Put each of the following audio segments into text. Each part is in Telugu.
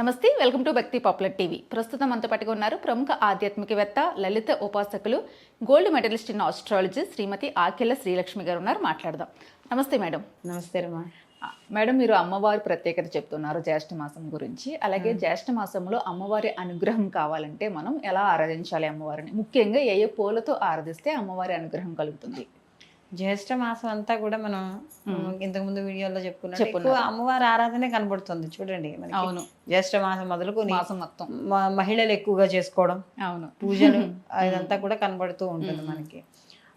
నమస్తే welcome to Bhakti popular TV. ప్రస్తుతం మనతో పాటుగా ఉన్నారు ప్రముఖ ఆధ్యాత్మికవేత్త లలిత ఉపాసకులు gold medalist in astrology Shrimati Akella Srilakshmi garu ఉన్నారు. మాట్లాడదాం. నమస్తే మేడం. నమస్తే మేడం మీరు అమ్మవారి ప్రత్యేకత చెప్తున్నారు జ్యేష్ఠ మాసం గురించి. అలాగే జ్యేష్ఠ మాసంలో అమ్మవారి అనుగ్రహం కావాలంటే మనం ఎలా ఆరాధించాలి అమ్మవారిని? ముఖ్యంగా ఏ ఏ పూలతో ఆరాధిస్తే అమ్మవారి అనుగ్రహం కలుగుతుంది? జ్యేష్ఠ మాసం అంతా కూడా మనం ఇంతకు ముందు వీడియోలో చెప్పుకున్నాం. ఎక్కువ అమ్మవారి ఆరాధనే కనబడుతుంది. చూడండి మనకి అవును. జ్యేష్ఠ మాసం మొదలుకొని మాసం మొత్తం. మహిళలు ఎక్కువగా చేసుకోవడం అవును. పూజలు అదంతా కూడా కనబడుతూ ఉంటుంది మనకి.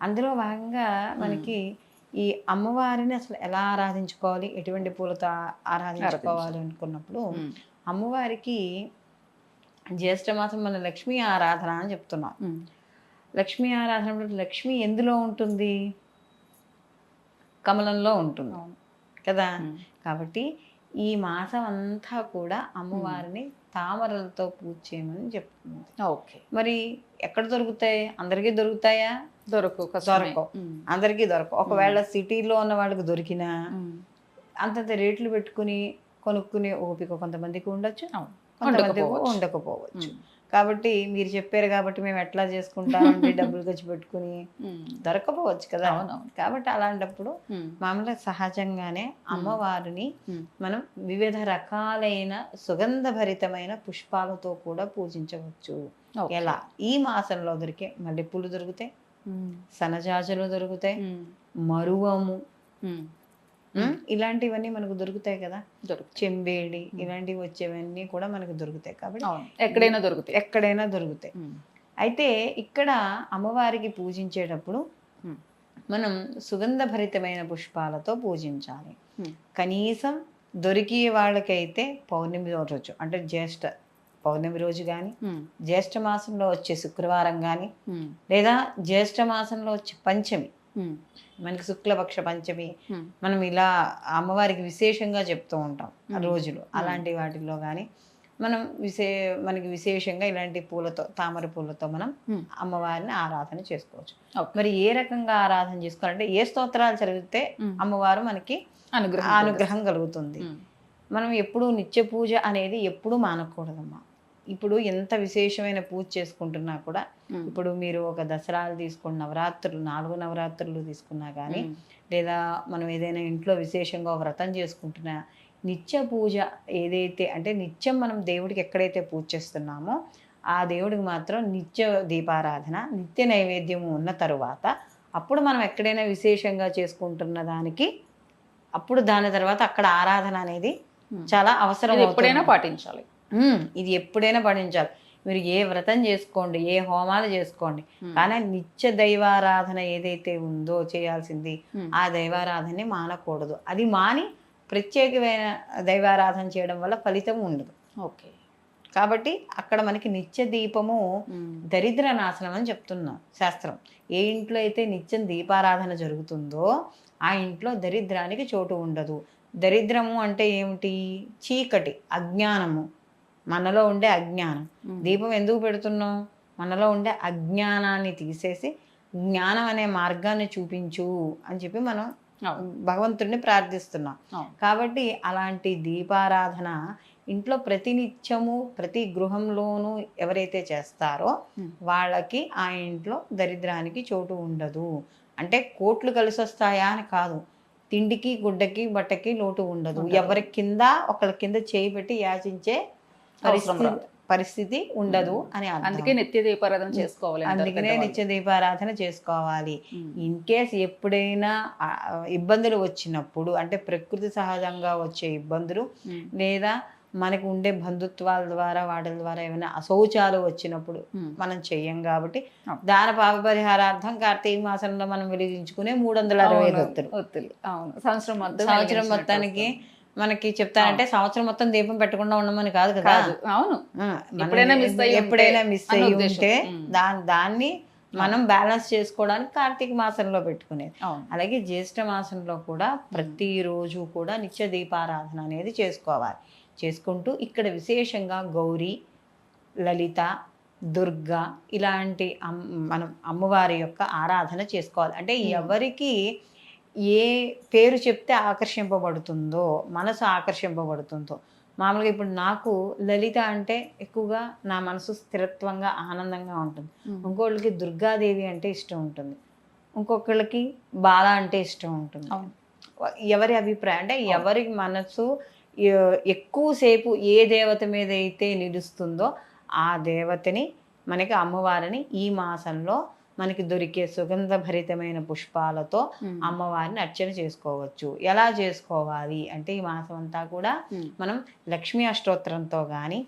అందులో భాగంగా మనకి ఈ అమ్మవారిని అసలు ఎలా ఆరాధించుకోవాలి ఎటువంటి పూలతో ఆరాధించుకోవాలి అనుకున్నప్పుడు. అమ్మవారికి జ్యేష్ఠ మాసం మన లక్ష్మీ ఆరాధన అని చెప్తున్నాం. లక్ష్మీ ఆరాధన లక్ష్మి ఎందులో ఉంటుంది? కమలంలో ఉంటుంది. కదా. కాబట్టి ఈ మాసం అంతా కూడా అమ్మవారిని తామరలతో పూజ చేయమని చెప్తుంది ఓకే. మరి ఎక్కడ దొరుకుతాయి? అందరికీ దొరుకుతాయా? దొరకు దొరకవు. అందరికీ దొరకవు. ఒకవేళ సిటీలో ఉన్న వాళ్ళకి దొరికినా అంతంత రేట్లు పెట్టుకుని కొనుక్కునే ఓపిక కొంతమందికి ఉండొచ్చు. కొంతమందికి ఉండకపోవచ్చు. కాబట్టి మీరు చెప్పారు కాబట్టి మేము ఎట్లా చేసుకుంటామంటే డబ్బులు ఖర్చు పెట్టుకుని దొరకపోవచ్చు కదా. కాబట్టి అలాంటప్పుడు మామూలుగా సహజంగానే అమ్మవారిని మనం వివిధ రకాలైన సుగంధభరితమైన పుష్పాలతో కూడా పూజించవచ్చు. ఎలా? ఈ మాసంలో దొరికే మల్లెపూలు దొరుకుతాయి సనజాజులు దొరుకుతాయి మరువము ఇలాంటివన్నీ మనకు దొరుకుతాయి కదా చెంబేడి ఇలాంటివి వచ్చేవన్నీ కూడా మనకు దొరుకుతాయి కాబట్టి ఎక్కడైనా దొరుకుతాయి ఎక్కడైనా దొరుకుతాయి. అయితే ఇక్కడ అమ్మవారికి పూజించేటప్పుడు. మనం సుగంధభరితమైన పుష్పాలతో పూజించాలి. కనీసం దొరికే వాళ్ళకైతే పౌర్ణమి రోజు అంటే జ్యేష్ఠ పౌర్ణమి రోజు కానీ. జ్యేష్ఠ మాసంలో వచ్చే శుక్రవారం కానీ. లేదా జ్యేష్ఠ మాసంలో వచ్చే పంచమి. మనకి శుక్లపక్ష పంచమి. మనం ఇలా అమ్మవారికి విశేషంగా చెప్తూ ఉంటాం రోజులు అలాంటి వాటిల్లో కానీ మనం విశే మనకి విశేషంగా ఇలాంటి పూలతో తామర పూలతో మనం. అమ్మవారిని ఆరాధన చేసుకోవచ్చు. మరి ఏ రకంగా ఆరాధన చేసుకోవాలంటే ఏ స్తోత్రాలు చదివితే. అమ్మవారు మనకి అనుగ్రహం అనుగ్రహం కలుగుతుంది. మనం ఎప్పుడు నిత్య పూజ అనేది ఎప్పుడు మానకూడదమ్మా ఇప్పుడు ఎంత విశేషమైన పూజ చేసుకుంటున్నా కూడా. ఇప్పుడు మీరు ఒక దసరాలు తీసుకున్న నవరాత్రులు నాలుగు నవరాత్రులు తీసుకున్నా కానీ. లేదా మనం ఏదైనా ఇంట్లో విశేషంగా వ్రతం చేసుకుంటున్నా నిత్య పూజ ఏదైతే అంటే నిత్యం మనం దేవుడికి ఎక్కడైతే పూజ చేస్తున్నామో ఆ దేవుడికి మాత్రం నిత్య దీపారాధన నిత్య నైవేద్యము ఉన్న తరువాత అప్పుడు మనం ఎక్కడైనా విశేషంగా చేసుకుంటున్న దానికి అప్పుడు దాని తర్వాత అక్కడ ఆరాధన అనేది. చాలా అవసరం ఎప్పుడైనా. పాటించాలి ఇది ఎప్పుడైనా పఠించాలి మీరు ఏ వ్రతం చేసుకోండి ఏ హోమాలు చేసుకోండి. కానీ నిత్య దైవారాధన ఏదైతే ఉందో చేయాల్సింది. ఆ దైవారాధనని మానకూడదు. అది మాని ప్రత్యేకమైన దైవారాధన చేయడం వల్ల ఫలితం ఉండదు. ఓకే. కాబట్టి అక్కడ మనకి నిత్య దీపము. దరిద్ర నాశనం అని చెప్తున్నాం శాస్త్రం. ఏ ఇంట్లో అయితే నిత్యం దీపారాధన జరుగుతుందో ఆ ఇంట్లో దరిద్రానికి చోటు ఉండదు. దరిద్రము అంటే ఏమిటి? చీకటి అజ్ఞానము. మనలో ఉండే అజ్ఞానం. దీపం ఎందుకు పెడుతున్నాం మనలో ఉండే అజ్ఞానాన్ని తీసేసి జ్ఞానం అనే మార్గాన్ని చూపించు అని చెప్పి మనం. భగవంతుడిని ప్రార్థిస్తున్నాం. కాబట్టి అలాంటి దీపారాధన ఇంట్లో ప్రతినిత్యము ప్రతి గృహంలోనూ ఎవరైతే చేస్తారో. వాళ్ళకి ఆ ఇంట్లో దరిద్రానికి చోటు ఉండదు అంటే కోట్లు కలిసి వస్తాయా అని కాదు తిండికి గుడ్డకి బట్టకి లోటు ఉండదు. ఎవరి కింద ఒకరి కింద చేయి పెట్టి యాచించే పరిస్థితి. పరిస్థితి ఉండదు అని. అందుకే నిత్య దీపారాధన చేసుకోవాలి అందుకనే. నిత్య దీపారాధన చేసుకోవాలి. ఇన్ కేస్ ఎప్పుడైనా ఇబ్బందులు వచ్చినప్పుడు అంటే ప్రకృతి సహజంగా వచ్చే ఇబ్బందులు. లేదా మనకు ఉండే బంధుత్వాల ద్వారా వాటి ద్వారా ఏమైనా అశౌచాలు వచ్చినప్పుడు. మనం చెయ్యం కాబట్టి. దాన పాప పరిహారార్థం కార్తీక మాసంలో మనం వెలిగించుకునే మూడు వందల అరవై. ఒత్తులు ఒత్తులు. అవును సంవత్సరం మొత్తం సంవత్సరం మొత్తానికి. మనకి చెప్తానంటే సంవత్సరం మొత్తం దీపం పెట్టకుండా ఉండమని కాదు కదా? అవును. ఎప్పుడైనా miss అయ్యి ఎప్పుడైనా మిస్ అయ్యి. ఉంటే. దాని దాన్ని మనం బ్యాలెన్స్ చేసుకోవడానికి కార్తీక మాసంలో పెట్టుకునేది. అలాగే జ్యేష్ఠ మాసంలో కూడా ప్రతిరోజు కూడా నిత్య దీపారాధన అనేది చేసుకోవాలి. చేసుకుంటూ ఇక్కడ విశేషంగా గౌరీ లలిత దుర్గా ఇలాంటి మనం అమ్మవారి యొక్క ఆరాధన చేసుకోవాలి. అంటే ఎవరికి ఏ పేరు చెప్తే ఆకర్షింపబడుతుందో మనసు ఆకర్షింపబడుతుందో. మామూలుగా ఇప్పుడు నాకు లలిత అంటే ఎక్కువగా నా మనసు స్థిరత్వంగా ఆనందంగా ఉంటుంది. ఇంకోళ్ళకి దుర్గాదేవి అంటే ఇష్టం ఉంటుంది. ఇంకొకళ్ళకి బాల అంటే ఇష్టం ఉంటుంది. ఎవరి అభిప్రాయం? అంటే ఎవరి మనసు ఎక్కువసేపు ఏ దేవత మీద అయితే నిలుస్తుందో ఆ దేవతని మనకి అమ్మవారిని ఈ మాసంలో మనకి దొరికే సుగంధభరితమైన పుష్పాలతో ఉమ్. అమ్మవారిని అర్చన చేసుకోవచ్చు ఎలా చేసుకోవాలి అంటే ఈ మాసం అంతా కూడా. మనం లక్ష్మీ అష్టోత్తరంతో కానీ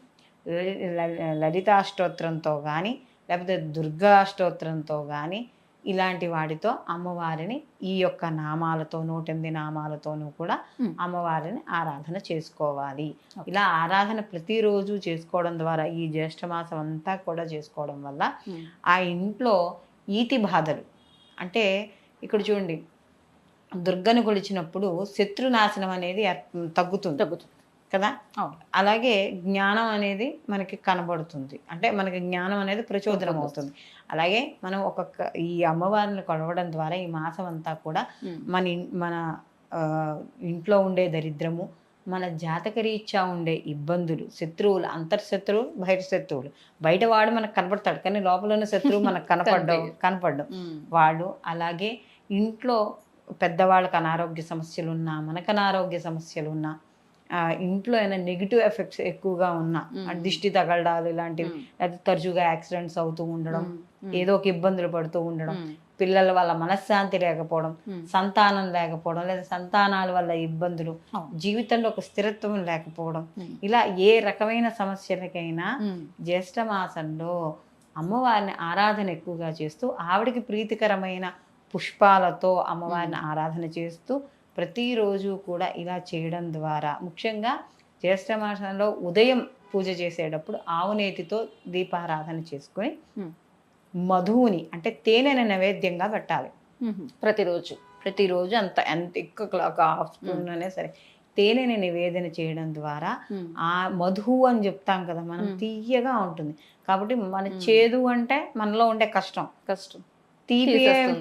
లలితాష్టోత్తరంతో కానీ లేకపోతే దుర్గా అష్టోత్తరంతో కానీ ఇలాంటి వాటితో అమ్మవారిని ఈ యొక్క నామాలతో నూటెనిమిది నామాలతోనూ కూడా. అమ్మవారిని ఆరాధన చేసుకోవాలి ఇలా ఆరాధన ప్రతిరోజు చేసుకోవడం ద్వారా ఈ జ్యేష్ఠ మాసం అంతా కూడా చేసుకోవడం వల్ల. ఆ ఇంట్లో ఈతి బాధలు. అంటే ఇక్కడ చూడండి దుర్గను కొలిచినప్పుడు శత్రునాశనం అనేది తగ్గుతుంది. తగ్గుతుంది. కదా. అలాగే జ్ఞానం అనేది మనకి కనబడుతుంది. అంటే మనకి జ్ఞానం అనేది ప్రచోదనం అవుతుంది. అలాగే మనం ఒక్కొక్క ఈ అమ్మవారిని కొలవడం ద్వారా ఈ మాసం అంతా కూడా. మన మన ఇంట్లో ఉండే దరిద్రము మన జాతకరీత్యా ఉండే ఇబ్బందులు శత్రువులు అంతర్శత్రువులు బయట శత్రువులు బయట వాడు మనకు కనపడతాడు కానీ లోపల ఉన్న శత్రువు మనకు కనపడ్డం. కనపడ్డం. వాడు అలాగే ఇంట్లో పెద్దవాళ్ళకి అనారోగ్య సమస్యలు ఉన్నా మనకు అనారోగ్య సమస్యలు ఉన్నా ఆ, ఇంట్లో ఏమైనా నెగిటివ్ ఎఫెక్ట్స్ ఎక్కువగా ఉన్నా. దిష్టి తగలడాలు ఇలాంటివి. లేకపోతే తరచుగా యాక్సిడెంట్స్ అవుతూ ఉండడం. ఏదో ఒక ఇబ్బందులు పడుతూ ఉండడం. పిల్లల వల్ల మనశ్శాంతి లేకపోవడం. సంతానం లేకపోవడం లేదా సంతానాల వల్ల ఇబ్బందులు. జీవితంలో ఒక స్థిరత్వం లేకపోవడం. ఇలా ఏ రకమైన సమస్యలకైనా. జ్యేష్ఠ మాసంలో అమ్మవారిని ఆరాధన ఎక్కువగా చేస్తూ ఆవిడకి ప్రీతికరమైన పుష్పాలతో అమ్మవారిని ఆరాధన చేస్తూ ప్రతిరోజు కూడా ఇలా చేయడం ద్వారా ముఖ్యంగా జ్యేష్ఠ మాసంలో ఉదయం పూజ చేసేటప్పుడు ఆవునేతితో దీపారాధన చేసుకొని. మధువుని అంటే తేనెని నైవేద్యంగా పెట్టాలి. ప్రతిరోజు ప్రతిరోజు అంత ఎంత ఎక్కువ ఒక హాఫ్ స్పూన్ అనే సరే తేనెని నివేదన చేయడం ద్వారా. ఆ మధు అని చెప్తాం కదా మనం. తీయగా ఉంటుంది కాబట్టి మన చేదు అంటే మనలో ఉండే కష్టం కష్టం తీపి.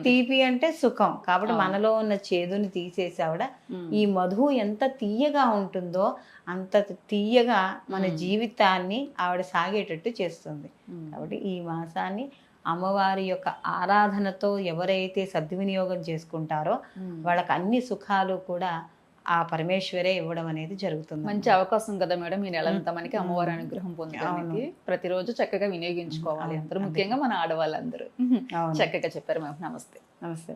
తీపి అంటే సుఖం కాబట్టి. మనలో ఉన్న చేదుని తీసేసి ఆవిడ. ఈ మధు ఎంత తీయగా ఉంటుందో అంత తీయగా మన. జీవితాన్ని ఆవిడ సాగేటట్టు చేస్తుంది. కాబట్టి ఈ మాసాన్ని అమ్మవారి యొక్క ఆరాధనతో ఎవరైతే సద్వినియోగం చేసుకుంటారో. వాళ్ళకి అన్ని సుఖాలు కూడా ఆ పరమేశ్వరే ఇవ్వడం అనేది జరుగుతుంది. మంచి అవకాశం కదా మేడం ఈ నెల అంతా మనకి అమ్మవారి అనుగ్రహం పొందడానికి. ప్రతిరోజు చక్కగా వినియోగించుకోవాలి. అందరూ అదే. ముఖ్యంగా మన ఆడవాళ్ళందరూ. చక్కగా చెప్పారు మ్యామ్ నమస్తే. నమస్తే.